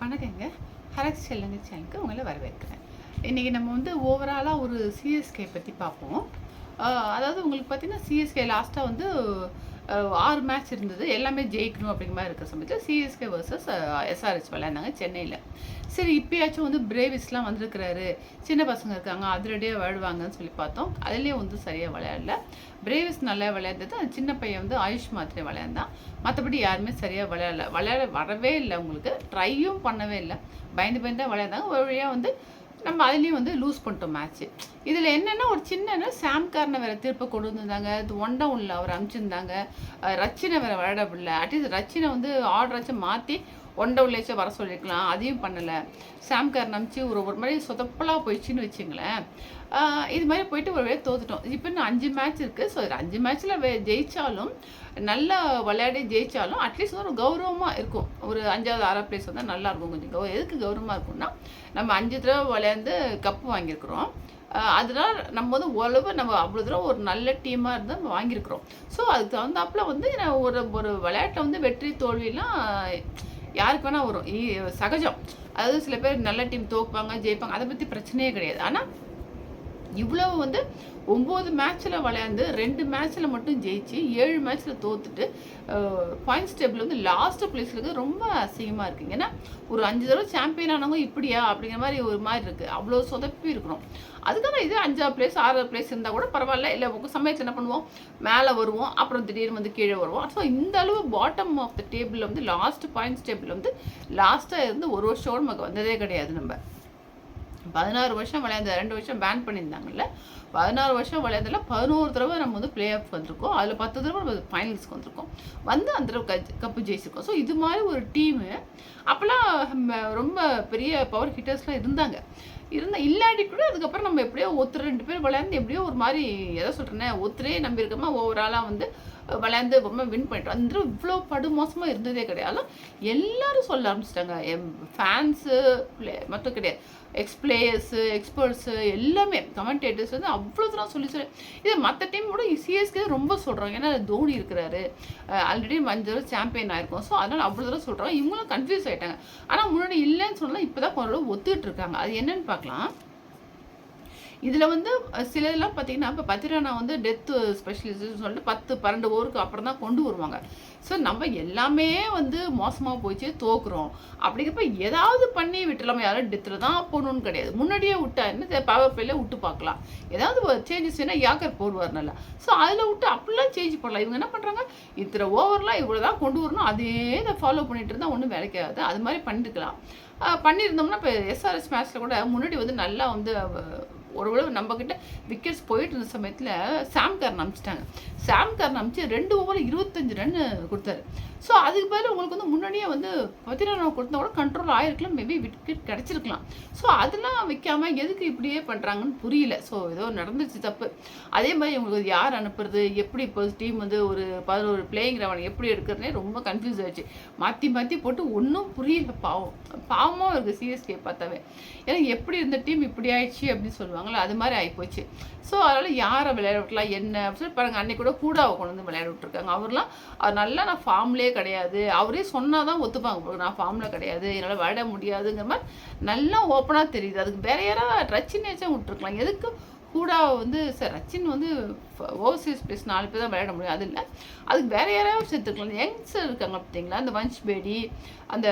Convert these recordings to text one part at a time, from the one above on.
வணக்கங்க. ஹரக்ஸ் செல்லுங்க சேனலுக்கு உங்களை வரவேற்கிறேன். இன்றைக்கி நம்ம வந்து ஓவராலாக ஒரு சிஎஸ்கே பற்றி பார்ப்போம். அதாவது உங்களுக்கு பார்த்தீங்கன்னா சிஎஸ்கே லாஸ்ட்டாக வந்து ஆறு மேட்ச் இருந்தது. எல்லாமே ஜெயிக்கணும் அப்படிங்கிற மாதிரி இருக்கிற சமயத்தில் சிஎஸ்கே வர்சஸ் எஸ்ஆர்எஸ் விளையாண்டாங்க சென்னையில். சரி இப்போயாச்சும் வந்து பிரேவிஸ்லாம் வந்திருக்கிறாரு. சின்ன பசங்க இருக்காங்க அதிரடியாக விளையாடுவாங்கன்னு சொல்லி பார்த்தோம். அதுலேயே வந்து சரியாக விளையாடல. பிரேவிஸ் நல்லா விளையாண்டது. அந்த சின்ன பையன் வந்து ஆயுஷ் மாத்திரை விளையாண்டான். மற்றபடி யாருமே சரியாக விளையாடல. விளையாட வரவே இல்லை உங்களுக்கு ட்ரையும் பண்ணவே இல்லை. பயந்து பயந்து தான் விளையாண்டாங்க. ஒரு வழியாக வந்து நம்ம அதுலேயும் வந்து லூஸ் பண்ணிட்டோம் மேட்ச்சு இதில் என்னென்னா ஒரு சின்ன சாம்காரனை வேறு திருப்ப கொண்டு வந்திருந்தாங்க. இது ஒன் டவுனில் அவர் அனுப்பிச்சிருந்தாங்க. ரச்சினை வேறு விளையாட அட்லீஸ்ட் ரச்சினை வந்து ஆர்டராச்சும் மாற்றி ஒன் உள்ளேச்சே வர சொல்லியிருக்கலாம் அதையும் பண்ணலை. சாம்காரன் நம்பிச்சு ஒரு ஒரு மாதிரி சொதப்பலாக போயிடுச்சுன்னு வச்சுங்களேன். இது மாதிரி போயிட்டு ஒரு வேலை தோத்துட்டோம். இப்போ இன்னும் அஞ்சு மேட்ச் இருக்குது ஸோ அஞ்சு மேட்ச்சில் ஜெயித்தாலும் நல்லா விளையாடி ஜெயித்தாலும் அட்லீஸ்ட் ஒரு கௌரவமாக இருக்கும். ஒரு அஞ்சாவது ஆறாவது பிளேஸ் வந்தால் நல்லா இருக்கும். கொஞ்சம் கௌ எதுக்கு கௌரவமாக இருக்கும்னா நம்ம அஞ்சு தடவை விளையாண்டு கப்பு வாங்கியிருக்கிறோம். அதனால் நம்ம வந்து ஓரளவு நம்ம அவ்வளோ தூரம் ஒரு நல்ல டீமாக இருந்து நம்ம வாங்கியிருக்கிறோம். ஸோ அதுக்கு தகுந்தாப்புல வந்து நான் ஒரு ஒரு விளையாட்டில் வந்து வெற்றி தோல்விலாம் யாருக்கு வேணால் வரும். சகஜம். அதாவது சில பேர் நல்ல டீம் தோப்பாங்க ஜெயிப்பாங்க. அதை பற்றி பிரச்சனையே கிடையாது. ஆனால் இவ்வளவு வந்து ஒம்பது மேட்ச்சில் விளையாண்டு ரெண்டு மேட்ச்சில் மட்டும் ஜெயிச்சு ஏழு மேட்ச்சில் தோத்துட்டு பாயிண்ட்ஸ் டேபிள் வந்து லாஸ்ட் பிளேஸில் இருக்குது ரொம்ப அசிங்கமாக இருக்குது ஏன்னா ஒரு அஞ்சு தடவை சாம்பியன் ஆனவங்க இப்படியா அப்படிங்கிற மாதிரி ஒரு மாதிரி இருக்குது அவ்வளோ சொதப்பி இருக்கிறோம். அதுக்காக இது அஞ்சாவது பிளேஸ் ஆறாவது பிளேஸ் இருந்தால் கூட பரவாயில்ல. இல்லை உங்கள் சமயத்தில் என்ன பண்ணுவோம்? மேலே வருவோம். அப்புறம் திடீர்னு வந்து கீழே வருவோம். ஸோ இந்த அளவு பாட்டம் ஆஃப் த டேபிள் வந்து லாஸ்ட் பாயிண்ட்ஸ் டேபிள் வந்து லாஸ்ட்டாக இருந்து ஒரு வருஷம் நமக்கு வந்ததே கிடையாது நம்ம. பதினாறு வருஷம் விளையாந்த ரெண்டு வருஷம் பேன் பண்ணியிருந்தாங்கல்ல. பதினாறு வருஷம் விளையாந்ததில் பதினோரு தடவை நம்ம வந்து பிளே ஆஃப் வந்திருக்கோம். அதில் பத்து தடவை நம்ம ஃபைனல்ஸ்க்கு வந்திருக்கோம். வந்து அந்த தடவை கப் கப்பு ஜெயிச்சிருக்கோம். ஸோ இது மாதிரி ஒரு டீமு அப்போல்லாம் ரொம்ப பெரிய பவர் ஹிட்டர்ஸ்லாம் இருந்தாங்க. இருந்த இல்லாட்டி கூட அதுக்கப்புறம் நம்ம எப்படியோ ஒருத்தர் ரெண்டு பேர் விளையாண்டு எப்படியோ ஒரு மாதிரி எதை சொல்கிறேன்னா ஒருத்தரே நம்பி ஓவராலாக வந்து விளையாண்டு ரொம்ப வின் பண்ணிட்டோம். அந்த இவ்வளோ படுமோசமாக இருந்ததே கிடையாது. எல்லாரும் சொல்ல ஆரம்பிச்சிட்டாங்க. என் ஃபேன்ஸு மட்டும் கிடையாது. எக்ஸ்பிளேயர்ஸு எக்ஸ்பர்ட்ஸு எல்லாமே கமெண்டேட்டர்ஸ் வந்து அவ்வளோ தூரம் சொல்லி சொல்லி இது மற்ற டீம் கூட சிஎஸ்கே ரொம்ப சொல்கிறாங்க ஏன்னா தோனி இருக்கிறாரு. ஆல்ரெடி மஞ்சள் சாம்பியன் ஆயிருக்கும். ஸோ அதனால் அவ்வளோ தூரம் சொல்கிறாங்க இவங்களும் கன்ஃபியூஸ் ஆயிட்டாங்க. ஆனால் முன்னாடி இல்லைன்னு சொன்னால் இப்போ தான் கொஞ்சம் ஒத்துக்கிட்டு இருக்காங்க. அது என்னன்னு பார்க்கலாம். இதில் வந்து அஹ், சில இதெல்லாம் பார்த்தீங்கன்னா இப்போ பத்திரனா வந்து டெத்து ஸ்பெஷலிஸ்ட்னு சொல்லிட்டு பத்து பன்னெண்டு ஓவருக்கு அப்புறம் தான் கொண்டு வருவாங்க. ஸோ நம்ம எல்லாமே வந்து மோசமாக போயிடுச்சு தோக்குறோம். அப்படிங்கிறப்ப ஏதாவது பண்ணி விட்டுலாமா யாரும் டெத்தில் தான் போகணும்னு கிடையாது. முன்னாடியே விட்டா என்ன பவர் பிளேல விட்டு பார்க்கலாம். ஏதாவது சேஞ்சஸ் வேணால் யாக்கர் போடுவார் நல்லா. ஸோ அதில் விட்டு அப்படிலாம் சேஞ்ச் பண்ணலாம். இவங்க என்ன பண்ணுறாங்க இத்தனை ஓவர்லாம் இவ்வளோ தான் கொண்டு வரணும். அதே இதை ஃபாலோ பண்ணிட்டு இருந்தால் ஒன்றும் வேலைக்கு ஆகாது அது மாதிரி பண்ணிருக்கலாம். பண்ணியிருந்தோம்னா இப்போ எஸ்ஆர்எஸ் மேட்ச்சில் கூட முன்னாடி வந்து நல்லா வந்து ஒரு விட நம்மக்கிட்ட விக்கெட்ஸ் போயிட்டு இருந்த சமயத்தில் சாம்கார் அமிச்சிட்டாங்க. சாம்கார் அமிச்சு ரெண்டு ஓவர் இருபத்தஞ்சு ரன் கொடுத்தாரு. ஸோ அதுக்கு பதில் உங்களுக்கு வந்து முன்னாடியே வந்து பதினாறு கொடுத்தா கூட கண்ட்ரோல் ஆகிருக்கலாம் மேபி விக்கெட் கிடச்சிருக்கலாம். ஸோ அதெல்லாம் வைக்காமல் எதுக்கு இப்படியே பண்ணுறாங்கன்னு புரியல. ஸோ ஏதோ நடந்துச்சு தப்பு. அதே மாதிரி உங்களுக்கு யார் அனுப்புறது? எப்படி இப்போ டீம் வந்து ஒரு பதினோரு பிளேயிங் லெவன் எப்படி எடுக்கிறதுனே ரொம்ப கன்ஃபியூஸ் ஆச்சு மாற்றி மாற்றி போட்டு ஒன்றும் புரியல. பாவம். பாவமாக இருக்குது சிஎஸ்கே பார்த்தாவே. ஏன்னா எப்படி இருந்த டீம் இப்படி ஆயிடுச்சு அப்படின்னு சொல்லுவாங்களே அது மாதிரி ஆகிப்போச்சு ஸோ அதனால் யாரை விளையாட விட்டலாம் என்ன? அப்படின்னு சொல்லி பாருங்கள் அன்னைக்கு கூட கூடாவை கொண்டு வந்து விளையாட விட்டுருக்காங்க. அவர்லாம் அவர் நல்லா நான் ஃபார்ம்லேயே கிடையாது. அவரே சொன்னால் தான் ஒத்துப்பாங்க நான் ஃபார்மில் கிடையாது. என்னால் விளையாட முடியாதுங்கிற மாதிரி நல்லா ஓப்பனாக தெரியுது. அதுக்கு வேற யாராவது ரச்சினேச்சும் விட்டுருக்கலாம். எதுக்கு கூட வந்து சார் ரச்சின் வந்து ஓவர்சீஸ் பிளேஸ் நாலு பேர் தான் விளையாட முடியும். அது இல்லை. அதுக்கு வேற யாராவது சேர்த்துருக்கலாம் யங்ஸ்டர் இருக்காங்க பார்த்தீங்களா? அந்த வன்ஷ் பேடி அந்த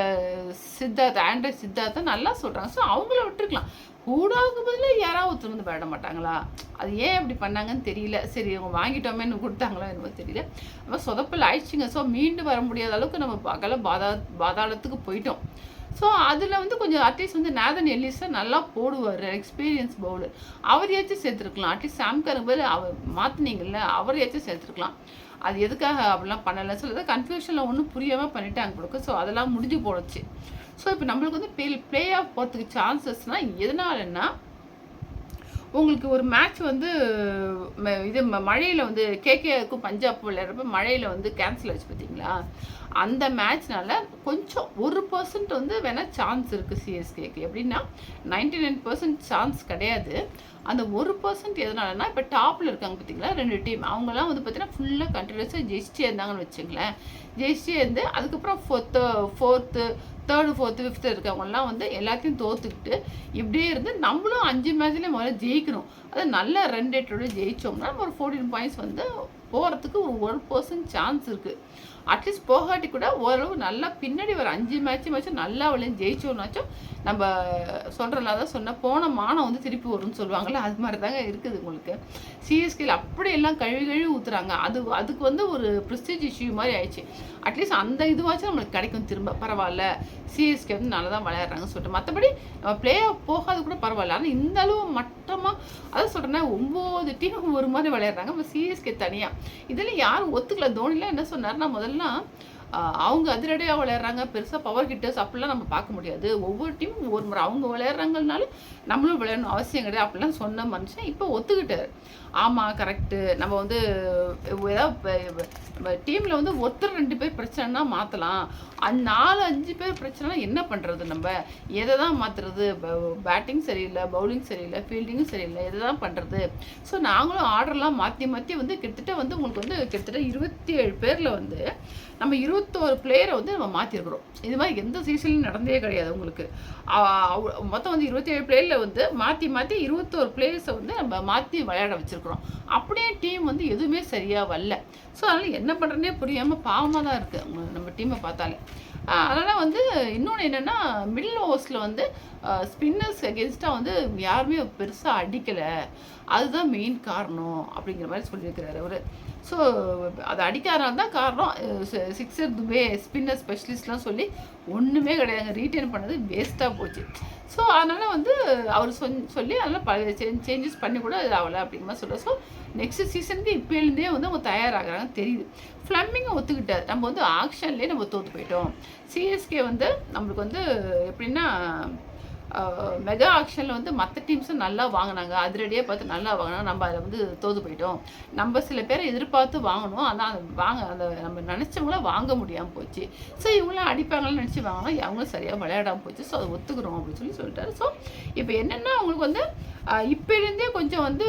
சித்தார்த் ஆண்ட்ராய்ட் சித்தார்த்தை நல்லா சொல்கிறாங்க ஸோ அவங்கள விட்டுருக்கலாம். கூடாவுக்கு பதிலாக யாராவது ஒருத்தர் வந்து விளையாட மாட்டாங்களா? அது ஏன் அப்படி பண்ணாங்கன்னு தெரியல. சரி அவங்க வாங்கிட்டோமேன்னு கொடுத்தாங்களோ என்னமோ தெரியல. நம்ம சொதப்பில் ஆயிடுச்சுங்க. ஸோ மீண்டு வர முடியாத அளவுக்கு நம்ம பகல பாதா பாதாளத்துக்கு போயிட்டோம். ஸோ அதில் வந்து கொஞ்சம் அட்லீஸ்ட் வந்து நேதன் எல்லிஸை நல்லா போடுவார். எக்ஸ்பீரியன்ஸ் பவுலர் அவரையாச்சும் சேர்த்துருக்கலாம். அட்லீஸ்ட் சாம்கருக்கு பேர் அவர் மாற்றினீங்கல்ல அவரையாச்சும் சேர்த்துருக்கலாம். அது எதுக்காக அப்படிலாம் பண்ணலை. சொல்லுறது கன்ஃபியூஷனில் ஒன்றும் புரியாமல் பண்ணிட்டாங்க கொடுக்க ஸோ அதெல்லாம் முடிஞ்சு போடுச்சு ஸோ இப்போ நம்மளுக்கு வந்து பே ப்ளே ஆஃப் போகிறதுக்கு சான்சஸ்னால் எதனாலன்னா உங்களுக்கு ஒரு மேட்ச் வந்து ம- இது மழையில் வந்து கேகேக்கும் பஞ்சாப் விளையாடுறப்ப மழையில் வந்து கேன்சல் ஆச்சு பார்த்தீங்களா? அந்த மேட்ச்னால கொஞ்சம் ஒரு பர்சன்ட் வந்து வேணால் சான்ஸ் இருக்குது சிஎஸ்கேக்கு எப்படின்னா நைன்டி நைன் பர்சன்ட் சான்ஸ் கிடையாது. அந்த ஒரு பர்சன்ட் எதனாலனா இப்போ டாப்பில் இருக்காங்க பார்த்தீங்களா ரெண்டு டீம் அவங்கலாம் வந்து பார்த்தீங்கன்னா ஃபுல்லாக கண்டினியூஸாக ஜெயிச்சிட்டே இருந்தாங்கன்னு வச்சுங்களேன். ஜெயிச்சிட்டே இருந்து அதுக்கப்புறம் fourth fourth third fourth fifth இருக்கவங்கலாம் வந்து எல்லாத்தையும் தோத்துக்கிட்டு இப்படியே இருந்து நம்மளும் அஞ்சு மேட்ச்லேயும் முதல்ல ஜெயிக்கணும். அது நல்ல ரன் ரேட்டோட ஜெயிச்சோம்னா நம்ம ஒரு ஃபோர்டீன் பாயிண்ட்ஸ் வந்து போகிறதுக்கு ஒரு ஒரு பர்சன்ட் சான்ஸ் இருக்குது அட்லீஸ்ட் போகாட்டி கூட ஓரளவு நல்லா பின்னாடி ஒரு அஞ்சு மேட்ச்சு மேட்ச்சும் நல்லா விளையும் ஜெயிச்சோம்னாச்சும் நம்ம சொல்கிறல தான் சொன்னேன் போன மானம் வந்து திருப்பி வரும்னு சொல்லுவாங்கள்ல அது மாதிரி தாங்க இருக்குது உங்களுக்கு. சிஎஸ்கேல அப்படியெல்லாம் கழுவி கழுவி ஊற்றுறாங்க அது அதுக்கு வந்து ஒரு ப்ரிஸ்டேஜ் இஷ்யூ மாதிரி ஆயிடுச்சு. அட்லீஸ்ட் அந்த இதுவாச்சும் நம்மளுக்கு கிடைக்கும் திரும்ப. பரவாயில்ல. சிஎஸ்கே வந்து நல்லா தான் விளையாடுறாங்கன்னு சொல்லிட்டு. மற்றபடி பிளே ஆஃப் போகாது கூட பரவாயில்ல. ஆனால் இந்த அளவு மட்டமாக அதான் சொல்கிறேன்னா ஒம்பது டீம் ஒரு மாதிரி விளையாடுறாங்க. நம்ம சிஎஸ்கே தனியாக இதில் யாரும் ஒத்துக்கல. தோனிலாம் என்ன சொன்னார்னா முதல்ல அவங்க அதிரடியாக விளையாடுறாங்க. பெருசாக பவர் கிட்டர்ஸ் அப்படிலாம் நம்ம பார்க்க முடியாது. ஒவ்வொரு டீமும் ஒரு முறை அவங்க விளையாடுறாங்கனாலும் நம்மளும் விளையாடணும் அவசியம் கிடையாது. அப்படிலாம் சொன்ன மனுஷன் இப்போ ஒத்துக்கிட்டார். ஆமாம் கரெக்டு நம்ம வந்து ஏதாவது டீமில் வந்து ஒருத்தர் ரெண்டு பேர் பிரச்சனைனா மாற்றலாம் அந் நாலு அஞ்சு பேர் பிரச்சனைனா என்ன பண்ணுறது நம்ம? எதை தான் மாற்றுறது பேட்டிங் சரியில்லை பவுலிங் சரியில்லை ஃபீல்டிங்கும் சரியில்லை எதை தான் பண்ணுறது ஸோ நாங்களும் ஆர்டர்லாம் மாற்றி மாற்றி வந்து கிட்டத்தட்ட வந்து உங்களுக்கு வந்து கிட்டத்தட்ட இருபத்தி ஏழு பேரில் வந்து நம்ம இருபத்தோரு பிளேயரை வந்து நம்ம மாற்றிருக்கிறோம் இது மாதிரி எந்த சீசன்லையும் நடந்தே கிடையாது உங்களுக்கு. மொத்தம் வந்து இருபத்தி ஏழு பிளேயரில் வந்து மாற்றி மாற்றி இருபத்தோரு பிளேயர்ஸை வந்து நம்ம மாற்றி விளையாட வச்சுருக்கோம். இருக்கிறோம். அப்படியே டீம் வந்து எதுவுமே சரியாக வரல. ஸோ அதனால் என்ன பண்ணுறதுனே புரியாமல் பாவமாக தான் இருக்குது நம்ம டீமை பார்த்தாலே. அதனால் வந்து இன்னொன்று என்னென்னா மிடில் ஓவர்ஸில் வந்து ஸ்பின்னர்ஸ் அகேன்ஸ்டாக வந்து யாருமே பெருசாக அடிக்கலை. அதுதான் மெயின் காரணம் அப்படிங்கிற மாதிரி சொல்லியிருக்கிறாரு அவர். ஸோ அது அடிக்காரன் தான் காரணம் சிக்ஸர் துபே ஸ்பின்னர் ஸ்பெஷலிஸ்ட்லாம் சொல்லி ஒன்றுமே கிடையாதுங்க ரீட்டைன் பண்ணது வேஸ்ட்டாக போச்சு. ஸோ அதனால் வந்து அவர் சொன் சொல்லி அதெல்லாம் சேஞ்ச் சேஞ்சஸ் பண்ணி கூட அது ஆகலை அப்படிங்கிற மாதிரி சொல்ல ஸோ நெக்ஸ்ட் சீசனுக்கு இப்போலேருந்தே வந்து அவங்க தயாராகிறாங்க தெரியுது. ஃப்ளம்மிங்கை ஒத்துக்கிட்டார். நம்ம வந்து ஆக்ஷன்லேயே நம்ம தோற்று போயிட்டோம். சிஎஸ்கே வந்து நம்மளுக்கு வந்து எப்படின்னா மெகா ஆக்ஷனில் வந்து மற்ற டீம்ஸும் நல்லா வாங்கினாங்க. அதிரடியாக பார்த்து நல்லா வாங்கினா நம்ம அதில் வந்து தோது போயிட்டோம். நம்ம சில பேரை எதிர்பார்த்து வாங்கணும். ஆனால் அதை வாங்க அந்த நம்ம நினச்சவங்கள வாங்க முடியாமல் போச்சு. ஸோ இவங்களாம் அடிப்பாங்கன்னு நினச்சி வாங்கினா அவங்களும் சரியாக விளையாடாமல் போச்சு. ஸோ அதை ஒத்துக்கிறோம் அப்படின்னு சொல்லி சொல்லிட்டாரு. ஸோ இப்போ என்னென்னா அவங்களுக்கு வந்து இப்போலேருந்தே கொஞ்சம் வந்து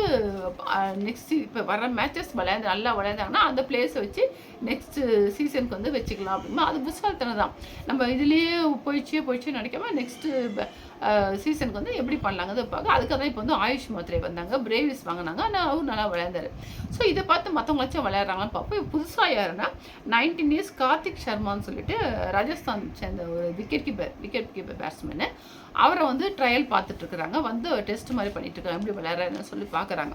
நெக்ஸ்ட் இப்போ வர மேட்சஸ் விளையாண்டு நல்லா விளையாண்டாங்கன்னா அந்த பிளேஸை வச்சு நெக்ஸ்ட்டு சீசனுக்கு வந்து வச்சுக்கலாம் அப்படின்னா அது புஷ்காலத்தனை தான் நம்ம இதுலேயே போயிடுச்சே போயிடுச்சு நினைக்காம நெக்ஸ்ட்டு சீசனுக்கு வந்து எப்படி பண்ணலாங்கிறது பார்க்க. அதுக்காக தான் இப்போ வந்து ஆயுஷ் மாத்திரை வந்தாங்க பிரேவிஸ் வாங்கினாங்க ஆனால் அவரும் நல்லா விளையாண்டாரு. ஸோ இதை பார்த்து மற்றவங்களாச்சும் விளையாடுறாங்கன்னு பார்ப்போம். புதுசாக யாருன்னா நைன்டீன் இயர்ஸ் கார்த்திக் சர்மான்னு சொல்லிட்டு ராஜஸ்தான் சேர்ந்த ஒரு விக்கெட் கீப்பர் விக்கெட் கீப்பர் பேட்ஸ்மேனு அவரை வந்து ட்ரையல் பார்த்துட்ருக்குறாங்க வந்து டெஸ்ட் மாதிரி பண்ணிட்டு இருக்காங்க எப்படி விளையாடுறாருன்னு சொல்லி பார்க்குறாங்க.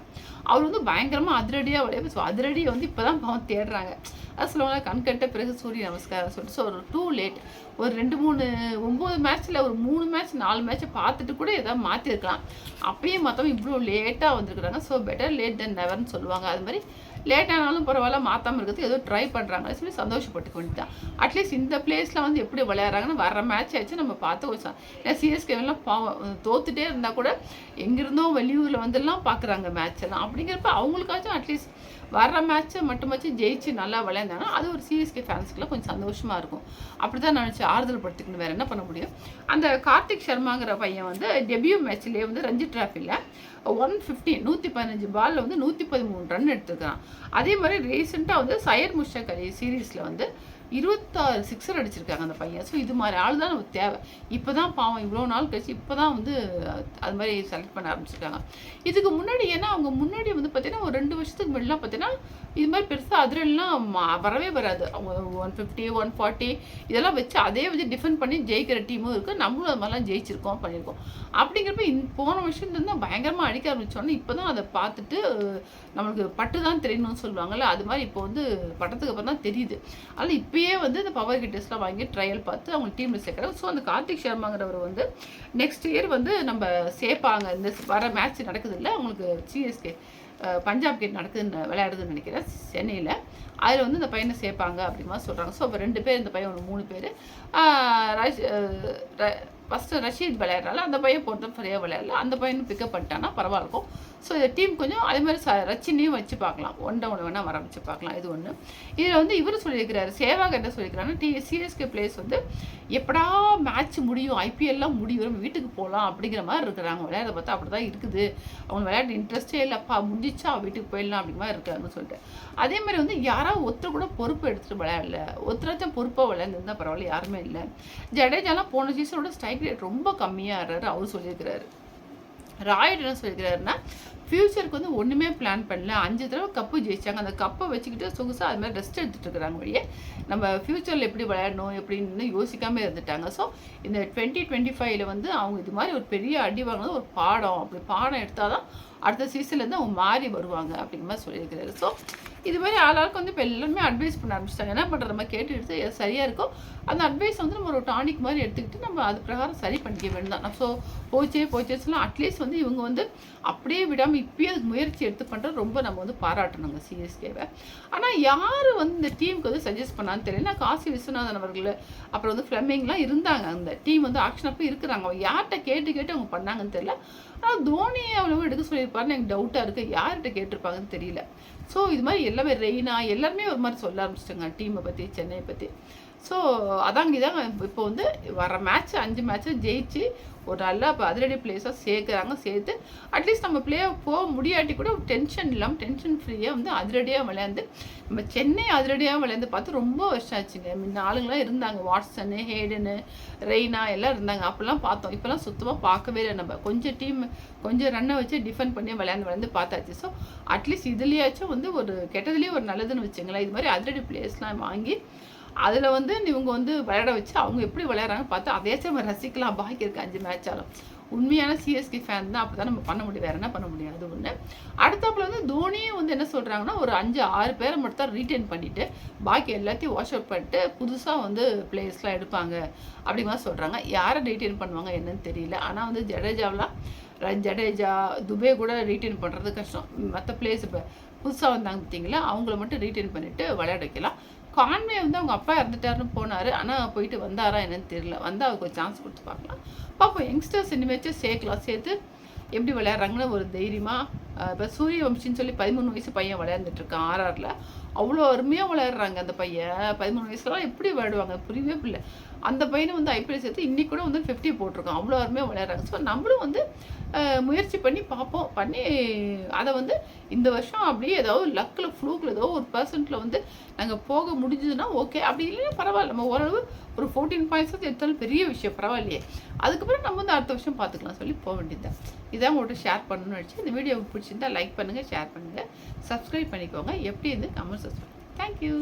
அவர் வந்து பயங்கரமாக அதிரடியாக விளையாடு ஸோ அதிரடியை வந்து இப்போ தான் பாவம் தேடுறாங்க. அது சொல்லுவாங்க கண்கட்ட பிறகு சூரிய நமஸ்காரம் சொல்லிட்டு. ஸோ ஒரு டூ லேட் ஒரு ரெண்டு மூணு ஒம்பது மேட்ச்சில் ஒரு மூணு மேட்ச் நாலு மேட்ச்சை பார்த்துட்டு கூட எதாவது மாற்றிருக்கலாம் அப்பயும் மற்றவங்க இவ்வளோ லேட்டாக வந்திருக்குறாங்க. ஸோ பெட்டர் லேட் தென் நெவர்னு சொல்லுவாங்க. அது மாதிரி லேட் ஆனாலும் பரவாயில்ல மாற்றாமல் இருக்கிறது ஏதோ ட்ரை பண்ணுறாங்க சொல்லி சந்தோஷப்பட்டு வேண்டியதான் அட்லீஸ்ட் இந்த பிளேஸில் வந்து எப்படி விளையாடுறாங்கன்னு வர மேட்ச் ஆச்சு நம்ம பார்த்து வச்சோம் ஏன்னா சிஎஸ்கேலாம் பாவம் தோத்துட்டே இருந்தால் கூட எங்கேருந்தோ வெளியூரில் வந்துலாம் பார்க்குறாங்க மேட்செல்லாம் அப்படிங்கிறப்ப அவங்களுக்காச்சும் அட்லீஸ்ட் வர்ற மேட்ச்சை மட்டுமாச்சும் ஜெயிச்சு நல்லா விளையாண்டாங்கன்னா அது ஒரு சிஎஸ்கே ஃபேன்ஸ்க்குலாம் கொஞ்சம் சந்தோஷமாக இருக்கும். அப்படி தான் நினச்சி ஆறுதல் படுத்திக்கணும் வேறு என்ன பண்ண முடியும்? அந்த கார்த்திக் சர்மாங்கிற பையன் வந்து டெபியூ மேட்ச்லேயே வந்து ரஞ்சி டிராஃபியில் ஒன் ஃபிஃப்டி நூற்றி பதினஞ்சு பாலில் வந்து நூற்றி பதிமூணு ரன் எடுத்துக்கிறான் அதே மாதிரி ரீசெண்டாக வந்து சையர் முஷக் அலி சீரீஸில் வந்து இருபத்தாறு சிக்ஸர் அடிச்சிருக்காங்க அந்த பையன். ஸோ இது மாதிரி ஆள் தான் நமக்கு தேவை. இப்போ தான் பாவம் இவ்வளோ நாள் கழிச்சு இப்போ தான் வந்து அது மாதிரி செலக்ட் பண்ண ஆரம்பிச்சிருக்காங்க. இதுக்கு முன்னாடி ஏன்னா அவங்க முன்னாடி வந்து பார்த்தீங்கன்னா ஒரு ரெண்டு வருஷத்துக்கு முன்னாடிலாம் பார்த்தீங்கன்னா இது மாதிரி பெருசாக அதிரெல்லாம் வரவே வராது. அவங்க ஒன் ஃபிஃப்டி ஒன் ஃபார்ட்டி இதெல்லாம் வச்சு அதே வச்சு டிஃபெண்ட் பண்ணி ஜெயிக்கிற டீமும் இருக்குது நம்மளும் அது மாதிரிலாம் ஜெயிச்சிருக்கோம் பண்ணியிருக்கோம் அப்படிங்கிறப்ப இந் போன வருஷத்துலேருந்து தான் பயங்கரமாக அடிக்க ஆரம்பித்தோன்னே இப்போ தான் அதை பார்த்துட்டு நம்மளுக்கு பட்டு தான் தெரியணும்னு சொல்லுவாங்கள்ல அது மாதிரி இப்போ வந்து பட்டத்துக்கு அப்புறம் தான் தெரியுது. அதனால் இப்போயே வந்து இந்த பவர் ஹிட்டர்ஸ்லாம் வாங்கி ட்ரையல் பார்த்து அவங்க டீமில் சேர்க்குறாங்க. ஸோ அந்த கார்த்திக் சர்மாங்கிறவர் வந்து நெக்ஸ்ட் இயர் வந்து நம்ம சேர்ப்பாங்க. இந்த வர மேட்ச் நடக்குது இல்லை அவங்களுக்கு சிஎஸ்கே பஞ்சாப் கேட் நடக்குதுன்னு விளையாடுதுன்னு நினைக்கிறேன் சென்னையில். அதில் வந்து இந்த பையனை சேர்ப்பாங்க அப்படிமா சொல்கிறாங்க ஸோ இப்போ ரெண்டு பேர் இந்த பையன் ஒரு மூணு பேர். ராஜ் ஃபஸ்ட்டு ரஷீத் விளையாடுறால அந்த பையன் பொறுத்த சரியாக விளையாடல. அந்த பையனும் பிக்கப் பண்ணிட்டான்னா பரவாயில்ல இருக்கும் ஸோ இந்த டீம் கொஞ்சம் அதே மாதிரி ச ரச்சினையும் வச்சு பார்க்கலாம். ஒன்றை ஒன்று வேணால் வர வச்சு பார்க்கலாம். இது ஒன்று இதில் வந்து இவர் சொல்லியிருக்கிறாரு சேவாக என்ன சொல்லியிருக்கிறாருன்னா டி சிஎஸ்கே பிளேஸ் வந்து எப்படா மேட்ச் முடியும் ஐபிஎல்லாம் முடியும் நம்ம வீட்டுக்கு போகலாம் அப்படிங்கிற மாதிரி இருக்கிறாங்க. விளையாட பார்த்தா அப்படி தான் இருக்குது. அவங்க விளையாட்டு இன்ட்ரெஸ்டே இல்லைப்பா முடிச்சா வீட்டுக்கு போயிடலாம் அப்படிங்கிற மாதிரி இருக்காங்கன்னு சொல்லிட்டு. அதே மாதிரி வந்து யாராவது ஒருத்தர் கூட பொறுப்பு எடுத்துகிட்டு விளையாடல ஒருத்தராச்சும் பொறுப்பாக விளையாண்டுருந்தா பரவாயில்ல யாருமே இல்லை. ஜடேஜாலாம் போன சீசனோட ஸ்ட்ரைக் ரேட் ரொம்ப கம்மியாக அவர் சொல்லியிருக்கிறாரு. ராய்டு என்ன சொல்லியிருக்கிறாருன்னா ஃப்யூச்சருக்கு வந்து ஒன்றுமே பிளான் பண்ணல அஞ்சு தடவை கப்பு ஜெயிச்சாங்க அந்த கப்பை வச்சுக்கிட்டு சொகுசாக அது மாதிரி ரெஸ்ட் எடுத்துகிட்டு இருக்கிறாங்க வழியே நம்ம ஃப்யூச்சரில் எப்படி விளையாடணும் எப்படின்னு யோசிக்காமல் இருந்துட்டாங்க. ஸோ இந்த டுவெண்ட்டி டுவெண்ட்டி ஃபைவ்ல வந்து அவங்க இது மாதிரி ஒரு பெரிய அடி வாங்கினது ஒரு பாடம். அப்படி பாடம் எடுத்தால் தான் அடுத்த சீசன்லேருந்து அவங்க மாறி வருவாங்க அப்படிங்கிற மாதிரி சொல்லியிருக்கிறாரு. ஸோ இது மாதிரி ஆளாளுக்கு வந்து இப்போ எல்லாருமே அட்வைஸ் பண்ண ஆரம்பிச்சிட்டாங்க. என்ன பண்ணுற நம்ம கேட்டு எடுத்து எது சரியாக இருக்கோ அந்த அட்வைஸ் வந்து நம்ம ஒரு டானிக் மாதிரி எடுத்துக்கிட்டு நம்ம அது பிரகாரம் சரி பண்ணிக்க வேண்டும் தான் ஸோ போச்சே போச்சேஸ்லாம் அட்லீஸ்ட் வந்து இவங்க வந்து அப்படியே விடாமல் இப்பயே அதுக்கு முயற்சி எடுத்து பண்ணுறது ரொம்ப நம்ம வந்து பாராட்டணுங்க சிஎஸ்கேவை ஆனால் யார் வந்து இந்த டீமுக்கு வந்து சஜஸ்ட் பண்ணான்னு தெரியல. காசி விஸ்வநாதன் அவர்கள் அப்புறம் வந்து ஃப்ளமிங்லாம் இருந்தாங்க. அந்த டீம் வந்து ஆக்ஷன் அப்போ இருக்கிறாங்க. அவங்க யார்கிட்ட கேட்டு கேட்டு அவங்க பண்ணாங்கன்னு தெரியல. ஆனால் தோனி அவ்வளவு எடுக்க சொல்லியிருப்பாருன்னு எனக்கு டவுட்டாக இருக்குது யார்கிட்ட கேட்டிருப்பாங்கன்னு தெரியல. ஸோ இது மாதிரி எல்லாமே ரெய்னா எல்லாருமே ஒரு மாதிரி சொல்ல ஆரம்பிச்சிட்டாங்க. டீமை பற்றி சென்னையை பற்றி ஸோ அதாங்க இதாங்க இப்போ வந்து வர மேட்ச் அஞ்சு மேட்ச்சும் ஜெயிச்சு ஒரு நல்ல இப்போ அதிரடி பிளேஸாக சேர்க்குறாங்க சேர்த்து அட்லீஸ்ட் நம்ம பிளே போக முடியாட்டி கூட டென்ஷன் இல்லாமல் டென்ஷன் ஃப்ரீயாக வந்து அதிரடியாக விளையாண்டு நம்ம சென்னை அதிரடியாக விளையாண்டு பார்த்து ரொம்ப வருஷம் ஆச்சுங்க. முன்ன ஆளுங்களாம் இருந்தாங்க. வாட்ஸனு ஹேடனு ரெய்னா எல்லாம் இருந்தாங்க. அப்போல்லாம் பார்த்தோம். இப்போலாம் சுத்தமாக பார்க்கவே இல்லை நம்ம. கொஞ்சம் டீம் கொஞ்சம் ரன்னை வச்சு டிஃபெண்ட் பண்ணி விளையாண்டு விளையாண்டு பார்த்தாச்சு. ஸோ அட்லீஸ்ட் இதுலேயாச்சும் வந்து ஒரு கெட்டதுலேயே ஒரு நல்லதுன்னு வச்சுங்களேன். இது மாதிரி அதிரடி பிளேஸ்லாம் வாங்கி அதில் வந்து இவங்க வந்து விளையாட வச்சு அவங்க எப்படி விளையாடுறாங்க பார்த்து அதே நம்ம ரசிக்கலாம். பாக்கி இருக்கு அஞ்சு மேட்சாலும் உண்மையான சிஎஸ்கே ஃபேன் தான் அப்போ தான். நம்ம பண்ண முடியும். வேறு என்ன பண்ண முடியும்? அது ஒன்று அடுத்தாப்புல வந்து தோனியும் வந்து என்ன சொல்கிறாங்கன்னா ஒரு அஞ்சு ஆறு பேரை மட்டும் தான் ரீட்டைன் பண்ணிவிட்டு பாக்கி எல்லாத்தையும் வாஷ் அவுட் பண்ணிட்டு புதுசாக வந்து பிளேயர்ஸ்லாம் எடுப்பாங்க. அப்படி மாதிரி சொல்கிறாங்க யாரை ரீட்டைன் பண்ணுவாங்க என்னன்னு தெரியல. ஆனால் வந்து ஜடேஜாவெலாம் ஜடேஜா துபே கூட ரீட்டைன் பண்ணுறது கஷ்டம். மற்ற பிளேயர்ஸ் இப்போ புதுசாக வந்தாங்க பார்த்தீங்களா அவங்கள மட்டும் ரீட்டைன் பண்ணிவிட்டு விளையாட வைக்கலாம். கான்வே வந்து அவங்க அப்பா இறந்துட்டாருன்னு போனார். ஆனால் போயிட்டு வந்தாரா என்னன்னு தெரியல. வந்தால் அவருக்கு ஒரு சான்ஸ் கொடுத்து பார்க்கலாம். பார்ப்போம் யங்ஸ்டர்ஸ் இனிமேச்சும் சேர்க்கலாம். சேர்த்து எப்படி விளையாடுறாங்கன்னு ஒரு தைரியமாக இப்போ சூரிய வம்சின்னு சொல்லி பதிமூணு வயசு பையன் விளையாண்டுட்டுருக்கான் ஆர்ஆரில். அவ்வளோ அருமையாக விளையாடுறாங்க அந்த பையன். பதிமூணு வயசுலாம் எப்படி விளையாடுவாங்க? புரியவே இல்லை அந்த பையனை வந்து ஐபிஎல் சேர்த்து இன்றைக்கி கூட வந்து ஃபிஃப்டி போட்டிருக்கான். அவ்வளோ அருமையாக விளையாடுறாங்க. ஸோ நம்மளும் வந்து முயற்சி பண்ணி பார்ப்போம். பண்ணி அதை வந்து இந்த வருஷம் அப்படியே ஏதாவது லக்கில் ஃப்ளூக்கில் ஏதோ ஒரு பர்சன்ட்டில் வந்து நாங்கள் போக முடிஞ்சதுன்னா ஓகே அப்படி இல்லைன்னா பரவாயில்ல. நம்ம ஓரளவு ஒரு ஃபோர்டீன் பாயிண்ட்ஸ் எடுத்தாலும் பெரிய விஷயம். பரவாயில்லையே. அதுக்கப்புறம் நம்ம வந்து அடுத்த வருஷம் பார்த்துக்கலாம் சொல்லி போக வேண்டியதுதான் இதான் உங்கள்கிட்ட ஷேர் பண்ணணும்னு நினச்சி இந்த வீடியோ பிடிச்சிருந்தா லைக் பண்ணுங்கள் ஷேர் பண்ணுங்கள் சப்ஸ்கிரைப் பண்ணிக்கோங்க. எப்படி இருந்து கமெண்ட் சப்ஸ்கிரைப் தேங்க்யூ